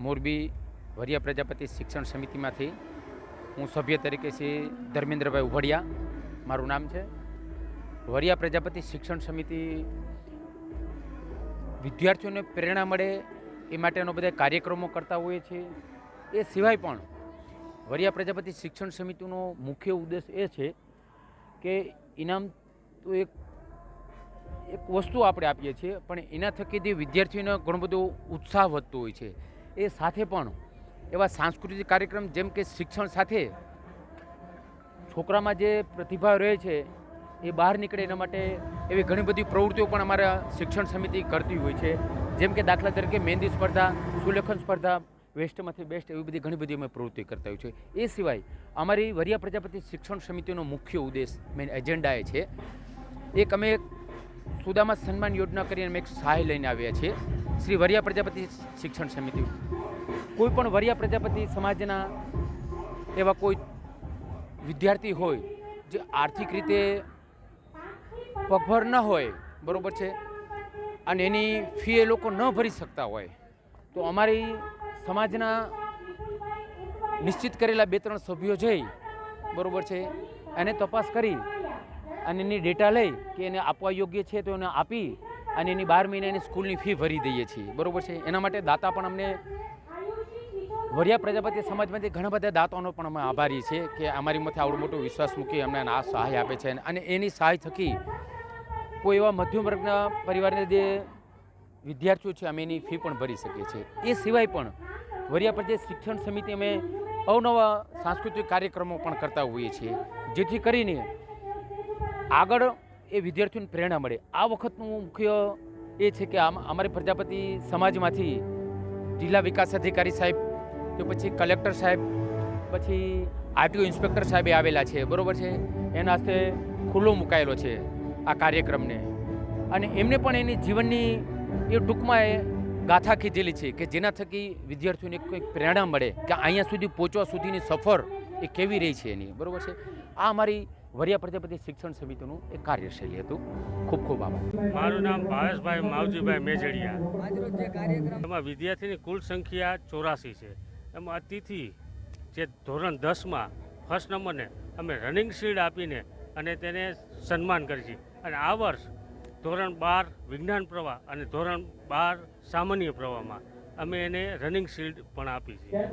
મોરબી વરિયા પ્રજાપતિ શિક્ષણ સમિતિમાંથી હું સભ્ય તરીકે શ્રી ધર્મેન્દ્રભાઈ ઉભડિયા, મારું નામ છે. વરિયા પ્રજાપતિ શિક્ષણ સમિતિ વિદ્યાર્થીઓને પ્રેરણા મળે એ માટેનો બધા કાર્યક્રમો કરતા હોઈએ છીએ. એ સિવાય પણ વરિયા પ્રજાપતિ શિક્ષણ સમિતિનો મુખ્ય ઉદ્દેશ એ છે કે ઇનામ તો એક એક વસ્તુ આપણે આપીએ છીએ, પણ એના થકી વિદ્યાર્થીઓનો ઘણો બધો ઉત્સાહ વધતો હોય છે. એ સાથે પણ એવા સાંસ્કૃતિક કાર્યક્રમ જેમ કે શિક્ષણ સાથે છોકરામાં જે પ્રતિભા રહે છે, એ બહાર નીકળે એના માટે એવી ઘણી બધી પ્રવૃત્તિઓ પણ અમારા શિક્ષણ સમિતિ કરતી હોય છે. જેમ કે દાખલા તરીકે મહેંદી સ્પર્ધા, સુલેખન સ્પર્ધા, વેસ્ટમાંથી બેસ્ટ એવી બધી ઘણી બધી અમે પ્રવૃત્તિ કરતા હોય છે એ સિવાય અમારી વરિયા પ્રજાપતિ શિક્ષણ સમિતિનો મુખ્ય ઉદ્દેશ મેન એજન્ડા એ છે. એક અમે સુદામા સન્માન યોજના કરીને અમે એક સહાય લઈને આવ્યા છીએ. શ્રી વરિયા પ્રજાપતિ શિક્ષણ સમિતિ. કોઈ પણ વરિયા પ્રજાપતિ સમાજના એવા કોઈ વિદ્યાર્થી હોય, જે આર્થિક રીતે પગભર ન હોય, બરાબર છે, અને એની ફી એ લોકો ન ભરી શકતા હોય, તો અમારી સમાજના નિશ્ચિત કરેલા બે ત્રણ સભ્યો જઈ, બરોબર છે, એને તપાસ કરી અને એની ડેટા લઈ કે એને આપવા યોગ્ય છે તો એને આપી અને એની બાર મહિનાની સ્કૂલની ફી ભરી દઈએ છીએ. બરોબર છે? એના માટે દાતા પણ અમને વરિયા પ્રજાપતિ સમાજમાંથી ઘણા બધા દાતાઓનો પણ અમે આભારી છીએ કે અમારી માથે આવડો મોટો વિશ્વાસ મૂકી અમને આ સહાય આપે છે અને એની સહાય થકી કોઈ એવા મધ્યમ વર્ગના પરિવારને જે વિદ્યાર્થીઓ છે, અમે એની ફી પણ ભરી શકીએ છીએ. એ સિવાય પણ વરિયા પ્રદેશ શિક્ષણ સમિતિ અમે અવનવા સાંસ્કૃતિક કાર્યક્રમો પણ કરતા હોઈએ છીએ. જેથી કરીને આગળ એ વિદ્યાર્થીઓને પ્રેરણા મળે. આ વખતનું મુખ્ય એ છે કે આમ અમારી પ્રજાપતિ સમાજમાંથી જિલ્લા વિકાસ અધિકારી સાહેબ, કે પછી કલેક્ટર સાહેબ, પછી આરટીઓ ઇન્સ્પેક્ટર સાહેબે આવેલા છે. બરાબર છે? એના હસ્તે ખુલ્લો મુકાયેલો છે આ કાર્યક્રમને. અને એમને પણ એની જીવનની એ ટૂંકમાં એ ગાથા કીધેલી છે કે જેના થકી વિદ્યાર્થીઓને કંઈક પ્રેરણા મળે કે અહીંયા સુધી પહોંચવા સુધીની સફર એ કેવી રહી છે એની. બરાબર છે? આ અમારી વરિયા પ્રજાપતિ શિક્ષણ સમિતિનું એક કાર્યશૈલી હતું. ખૂબ ખૂબ આભાર. મારું નામ ભાવેશભાઈ માવજીભાઈ મેજડિયા. એમાં વિદ્યાર્થીની કુલ સંખ્યા ચોરાસી છે. એમાં અતિથિ જે ધોરણ દસમાં ફર્સ્ટ નંબરને અમે રનિંગ શીલ્ડ આપીને અને તેને સન્માન કરી છે. અને આ વર્ષ ધોરણ બાર વિજ્ઞાન પ્રવાહ અને ધોરણ બાર સામાન્ય પ્રવાહમાં અમે એને રનિંગ શીલ્ડ પણ આપી છે.